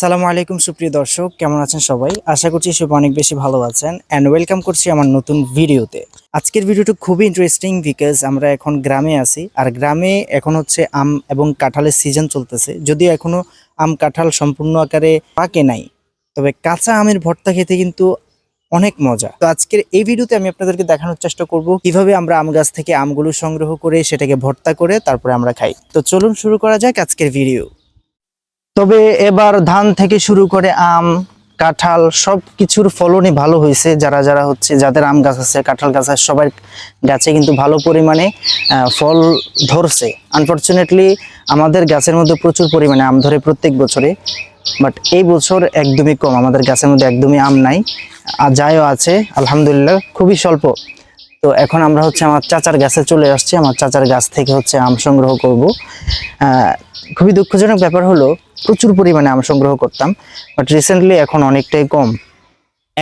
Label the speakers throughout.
Speaker 1: আসসালামু আলাইকুম, সুপ্রিয় দর্শক। কেমন আছেন সবাই? আশা করছি সবাই অনেক বেশি ভালো আছেন। অ্যান্ড ওয়েলকাম করছি আমার নতুন ভিডিওতে। আজকের ভিডিওটা খুবই ইন্টারেস্টিং বিকজ আমরা এখন গ্রামে আছি। আর গ্রামে এখন হচ্ছে আম এবং কাঁঠালের সিজন চলতেছে। যদিও এখনও আম, কাঁঠাল সম্পূর্ণ আকারে পাকে নাই। তবে কাঁচা আমের ভর্তা খেতে কিন্তু অনেক মজা। তো আজকের এই ভিডিওতে আমি আপনাদেরকে দেখানোর চেষ্টা করব কীভাবে আমরা আম গাছ থেকে আমগুলো সংগ্রহ করে সেটাকে ভর্তা করে তারপরে আমরা খাই। তো চলুন শুরু করা যাক আজকের ভিডিও। তবে এবার ধান থেকে শুরু করে আম, কাঁঠাল সব কিছুর ফলনই ভালো হয়েছে। যারা যারা হচ্ছে, যাদের আম গাছ আছে, কাঁঠাল গাছ আছে, সবার গাছে কিন্তু ভালো পরিমাণে ফল ধরছে। আনফর্চুনেটলি আমাদের গাছের মধ্যে প্রচুর পরিমাণে আম ধরে প্রত্যেক বছরে বাট এই বছর একদমই কম। আমাদের গাছের মধ্যে একদমই আম নাই। আর যাইও আছে, আলহামদুলিল্লাহ, খুবই স্বল্প। তো এখন আমরা হচ্ছে আমার চাচার গাছে চলে আসছি। আমার চাচার গাছ থেকে হচ্ছে আম সংগ্রহ করব। খুবই দুঃখজনক ব্যাপার হলো, প্রচুর পরিমাণে আম সংগ্রহ করতাম বাট রিসেন্টলি এখন অনেকটাই কম।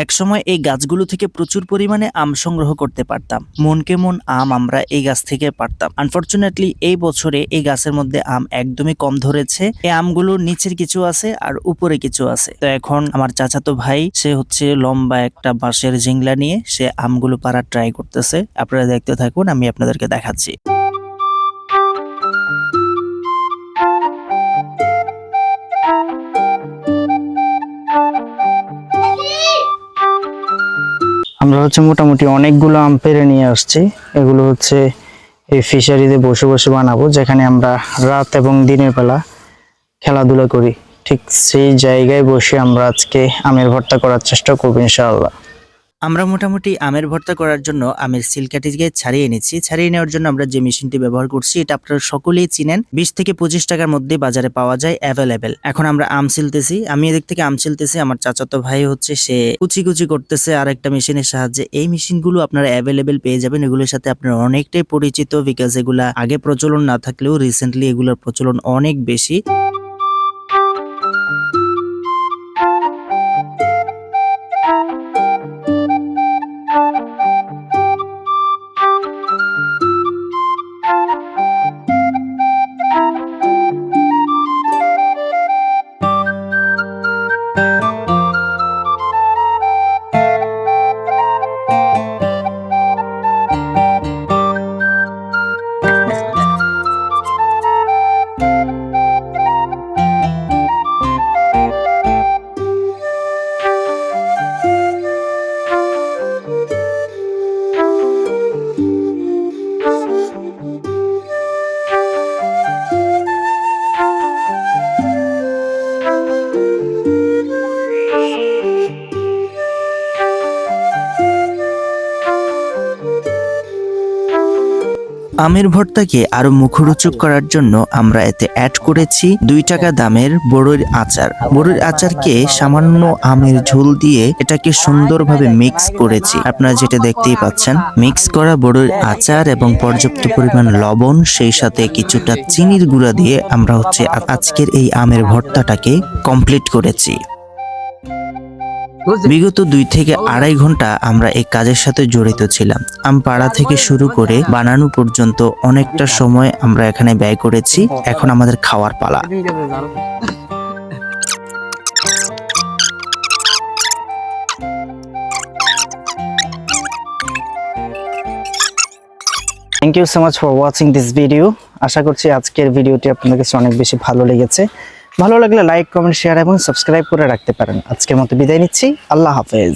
Speaker 1: একসময় এই গাছগুলো থেকে প্রচুর পরিমাণে আম সংগ্রহ করতে পারতাম। মনকে মন আম আমরা এই গাছ থেকে পারতাম। আনফর্চুনেটলি এই বছরে এই গাছের মধ্যে আম একদমই কম ধরেছে। এই আমগুলোর নিচের কিছু আছে আর উপরে কিছু আছে। তো এখন আমার চাচাতো ভাই, সে হচ্ছে লম্বা একটা বাঁশের জিংলা নিয়ে সে আমগুলো পাড়ার ট্রাই করতেছে। আপনারা দেখতে থাকুন, আমি আপনাদেরকে দেখাচ্ছি। আমরা হচ্ছে মোটামুটি অনেকগুলো আম পেরে নিয়ে আসছি। এগুলো হচ্ছে এই ফিশারিতে বসে বসে বানাবো, যেখানে আমরা রাত এবং দিনের বেলা খেলাধুলা করি। ঠিক সেই জায়গায় বসে আমরা আজকে আমের ভর্তা করার চেষ্টা করব, ইনশাআল্লাহ। আমরা মোটামুটি আমের ভর্তা করার জন্য আমের সিলকাটিকে ছাড়িয়ে নিচ্ছি ছাড়িয়ে নেওয়ার জন্য আমরা যে মেশিনটি ব্যবহার করছি, এটা আপনারা সকলেই চিনেন। বিশ থেকে পঁচিশ টাকার মধ্যে বাজারে পাওয়া যায় অ্যাভেলেবেল এখন আমরা আম ছিলতেছি আমি এদিক থেকে আম ছিলতেছি আমার চাচাতো ভাই হচ্ছে, সে কুচি কুচি করতেছে আর একটা মেশিনের সাহায্যে। এই মেশিনগুলো আপনারা অ্যাভেলেবেল পেয়ে যাবেন। এগুলোর সাথে আপনারা অনেকটাই পরিচিত বিকজ এগুলা আগে প্রচলন না থাকলেও রিসেন্টলি এগুলোর প্রচলন অনেক বেশি। আমের ভর্তাকে আরও মুখরোচক করার জন্য আমরা এতে অ্যাড করেছি দুই টাকা দামের বড়ির আচার। বড়ির আচারকে সামান্য আমের ঝোল দিয়ে এটাকে সুন্দরভাবে মিক্স করেছি। আপনারা যেটা দেখতেই পাচ্ছেন মিক্স করা বড়ির আচার এবং পর্যাপ্ত পরিমাণ লবণ, সেই সাথে কিছুটা চিনির গুঁড়া দিয়ে আমরা হচ্ছে আজকের এই আমের ভর্তাটাকে কমপ্লিট করেছি। বিগত দুই থেকে আড়াই ঘণ্টা আমরা এই কাজের সাথে জড়িত ছিলাম। আম পাড়া থেকে শুরু করে বানানো পর্যন্ত অনেকটা সময় আমরা এখানে ব্যয় করেছি। এখন আমাদের খাওয়ার পালা। Thank you so much for watching this video আশা করছি আজকের ভিডিওটি আপনাদের কাছে অনেক বেশি ভালো লেগেছে। ভালো লাগলে লাইক কমেন্ট শেয়ার এবং সাবস্ক্রাইব করে রাখতে পারেন। আজকের মতো বিদায় নিচ্ছি। আল্লাহ হাফেজ।